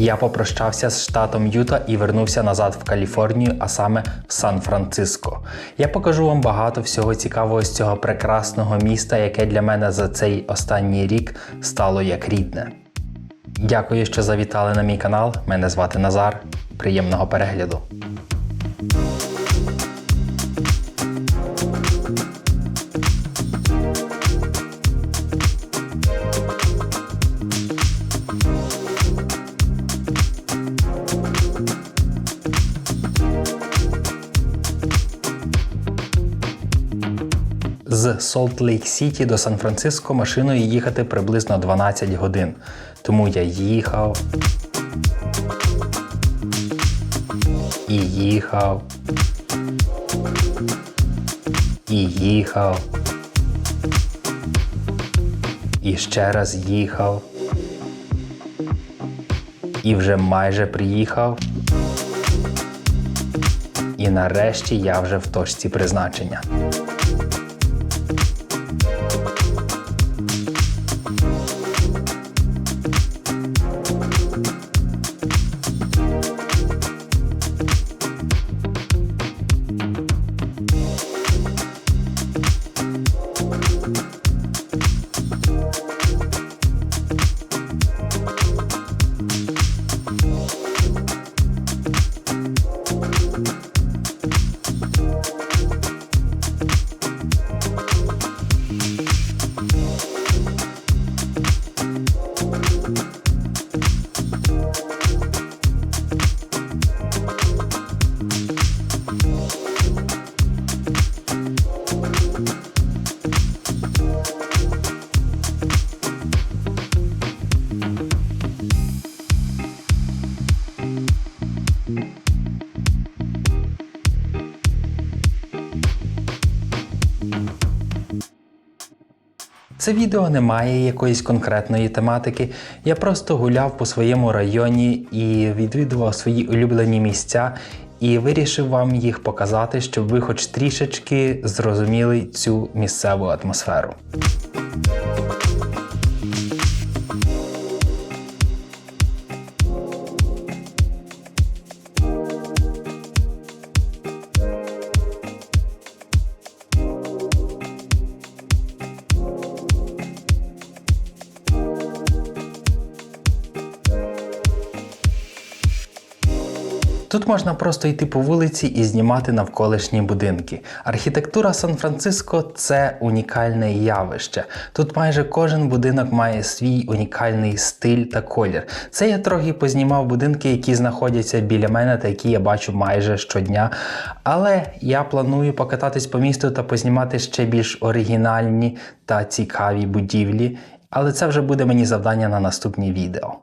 Я попрощався з штатом Юта і вернувся назад в Каліфорнію, а саме в Сан-Франциско. Я покажу вам багато всього цікавого з цього прекрасного міста, яке для мене за цей останній рік стало як рідне. Дякую, що завітали на мій канал. Мене звати Назар. Приємного перегляду. З Солт Лейк Сіті до Сан-Франциско машиною їхати приблизно 12 годин. Тому я їхав. І їхав. І їхав. І ще раз їхав. І вже майже приїхав. І нарешті я вже в точці призначення. Це відео не має якоїсь конкретної тематики. Я просто гуляв по своєму районі і відвідував свої улюблені місця і вирішив вам їх показати, щоб ви хоч трішечки зрозуміли цю місцеву атмосферу. Тут можна просто йти по вулиці і знімати навколишні будинки. Архітектура Сан-Франциско це унікальне явище. Тут майже кожен будинок має свій унікальний стиль та колір. Це я трохи познімав будинки, які знаходяться біля мене та які я бачу майже щодня. Але я планую покататись по місту та познімати ще більш оригінальні та цікаві будівлі. Але це вже буде мені завдання на наступні відео.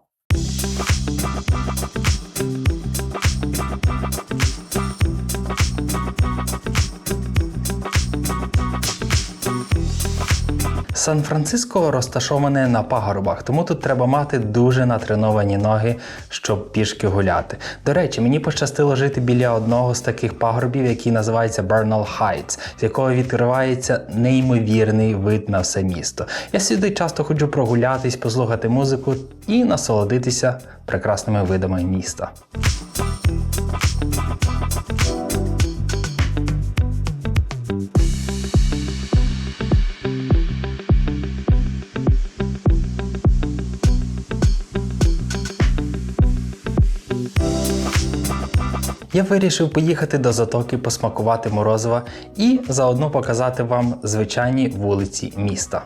Сан-Франциско розташоване на пагорбах, тому тут треба мати дуже натреновані ноги, щоб пішки гуляти. До речі, мені пощастило жити біля одного з таких пагорбів, який називається Bernal Heights, з якого відкривається неймовірний вид на все місто. Я сюди часто ходжу прогулятись, послухати музику і насолодитися прекрасними видами міста. Я вирішив поїхати до затоки, посмакувати морозива і заодно показати вам звичайні вулиці міста.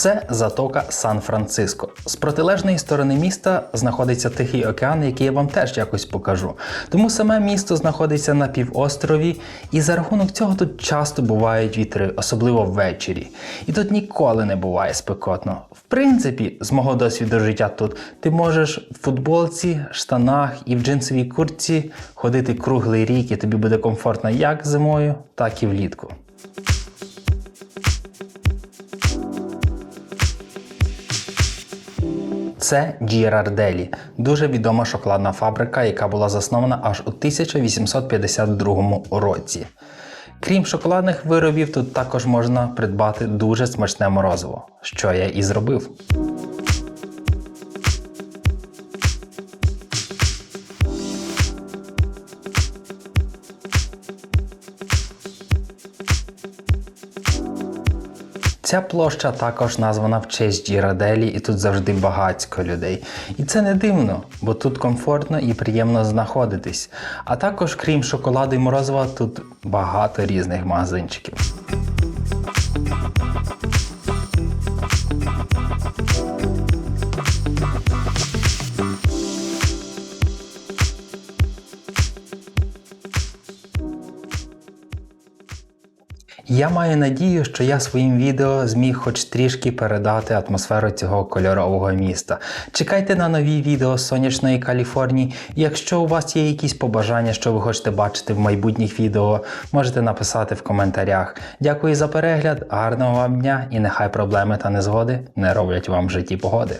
Це затока Сан-Франциско. З протилежної сторони міста знаходиться Тихий океан, який я вам теж якось покажу. Тому саме місто знаходиться на півострові, і за рахунок цього тут часто бувають вітри, особливо ввечері. І тут ніколи не буває спекотно. В принципі, з мого досвіду життя тут ти можеш в футболці, штанах і в джинсовій куртці ходити круглий рік, і тобі буде комфортно як зимою, так і влітку. Це Джірарделі, дуже відома шоколадна фабрика, яка була заснована аж у 1852 році. Крім шоколадних виробів, тут також можна придбати дуже смачне морозиво, що я і зробив. Ця площа також названа в честь Джіраделі, і тут завжди багатько людей. І це не дивно, бо тут комфортно і приємно знаходитись. А також, крім шоколаду і морозива, тут багато різних магазинчиків. Я маю надію, що я своїм відео зміг хоч трішки передати атмосферу цього кольорового міста. Чекайте на нові відео з сонячної Каліфорнії. Якщо у вас є якісь побажання, що ви хочете бачити в майбутніх відео, можете написати в коментарях. Дякую за перегляд, гарного вам дня і нехай проблеми та незгоди не роблять вам в житті погоди.